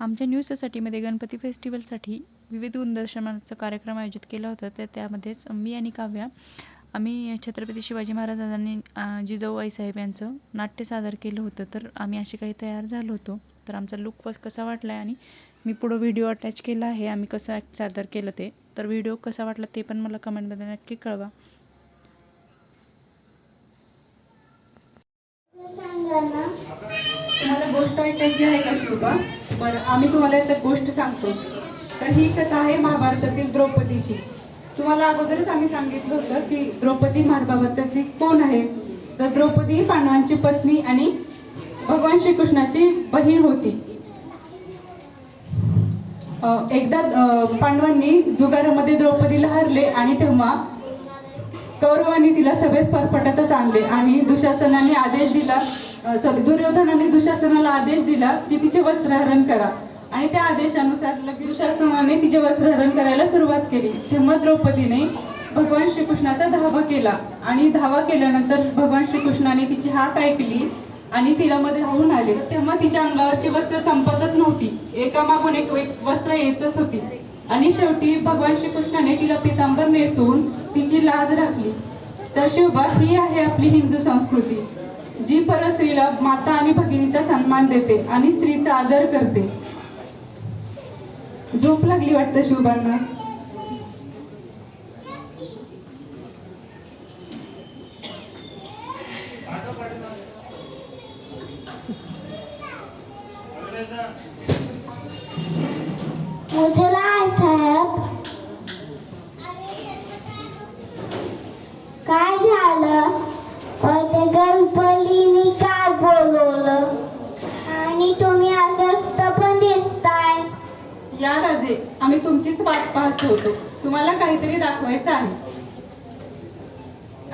आमच्या न्यूज सोसायटीमध्ये गणपती फेस्टिवलसाठी विविध गुणदर्शनाचा कार्यक्रम आयोजित केला होता. तर त्यामध्येच मी आणि काव्या आम्ही छत्रपती शिवाजी महाराजांनी जिजाऊ आईसाहेब यांचं नाट्य सादर केलं होतं. तर आम्ही असे काही तयार झालो होतो. तर आमचा लुक कसा वाटला आहे आणि मी पुढं व्हिडिओ अटॅच केला आहे. आम्ही कसं ॲक्ट सादर केलं ते. तर व्हिडिओ कसा वाटला ते पण मला कमेंटमध्ये नक्की कळवा. सांगा ना. तुम्हाला गोष्ट ऐकायची आहे का शिवबा बरं आम्ही तुम्हाला एक गोष्ट सांगतो. तर ही कथा आहे महाभारतातील द्रौपदीची. तुम्हाला अगोदरच आम्ही सांगितलं होतं की द्रौपदी महाभारतातील कोण आहे? तर द्रौपदी ही पांडवांची पत्नी आणि भगवान श्रीकृष्णाची बहीण होती. एकदा पांडवांनी जुगारामध्ये द्रौपदीला हरले आणि तेव्हा कौरवांनी तिला सभेत फरफटतच आणले. आणि दुशासनाने आदेश दिला. सॉरी दुर्योधनाने दुशासनाला आदेश दिला की तिचे वस्त्रहरण करा. आणि त्या आदेशानुसार लगेच दुशासनाने तिचे वस्त्रहरण करायला सुरुवात केली. तेव्हा द्रौपदीने भगवान श्रीकृष्णाचा धावा केला. आणि धावा केल्यानंतर भगवान श्रीकृष्णाने तिची हाक ऐकली आणि तिला मध्ये धावून आले. तेव्हा तिच्या अंगावरची वस्त्र संपतच नव्हती. एकामागून एक एक वस्त्र येतच होती. आणि शेवटी भगवान श्रीकृष्णाने तिला पितांबर नेसून तिची लाज राखली. तर शिवबा ही आहे आपली हिंदू संस्कृती जी परस्त्रीला माता आणि भगिनीचा सन्मान देते आणि स्त्रीचा आदर करते. झोप लागली वाटतं शिवबांना मोठ्या या राजे आम्ही तुमचीच वाट पाहत होतो. तुम्हाला काहीतरी दाखवायचं आहे.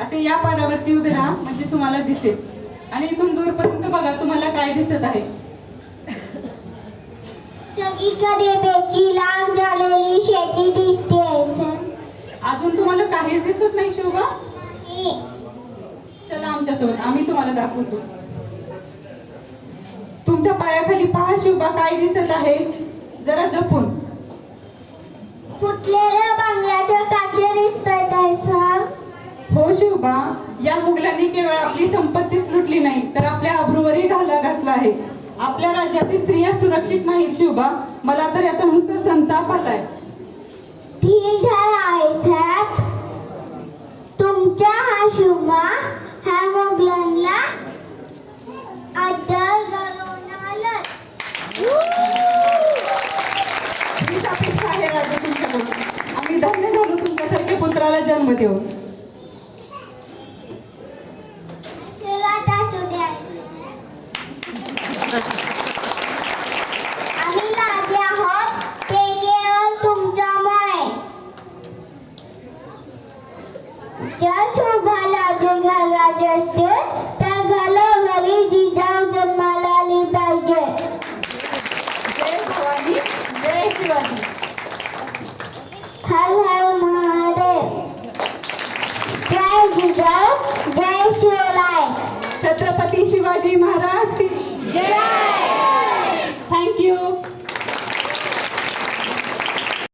असे या पारावरती उभे राहा म्हणजे तुम्हाला दिसेल. आणि इथून दूरपर्यंत बघा तुम्हाला काय दिसत आहे. सगळीकडे बेची लांब झालेली शेती दिसते सर. अजून तुम्हाला काहीच दिसत नाही नाही. चला आमच्यासोबत आम्ही तुम्हाला दाखवतो. तुमच्या पायाखाली पहा शिवबा काय दिसत आहे. जरा जपून. फुटलेल्या बांगल्याच्या काचे दिसतात हो शिवबा या मुघलांनी केवळ आपली संपत्तीच लुटली नाही तर आपल्या आबरूवरही घाला घातला आहे. आपल्या राज्यातील स्त्रिया सुरक्षित नाहीत शिवबा मला तर याचा नुसता संताप आलाय. ठीक आहे साहेब तुमच्या हा शुभा ह्या मोगलांना अद्दल घालून आलं हीच अपेक्षा आहे राजा तुमच्याकडून आम्ही धन्य झालो तुमच्यासारख्या पुत्राला जन्म देऊन सुरुवात असू द्या आम्ही राजे आहोत ते जन्म तुमच्यामुळे जर शोभाला जे घालायचे असते तर घरोघरी जिजाऊ जन्माला आली पाहिजे जय भवानी जय शिवाजी हर हर महादेव जय शिवराय छत्रपती शिवाजी महाराज जय. Thank you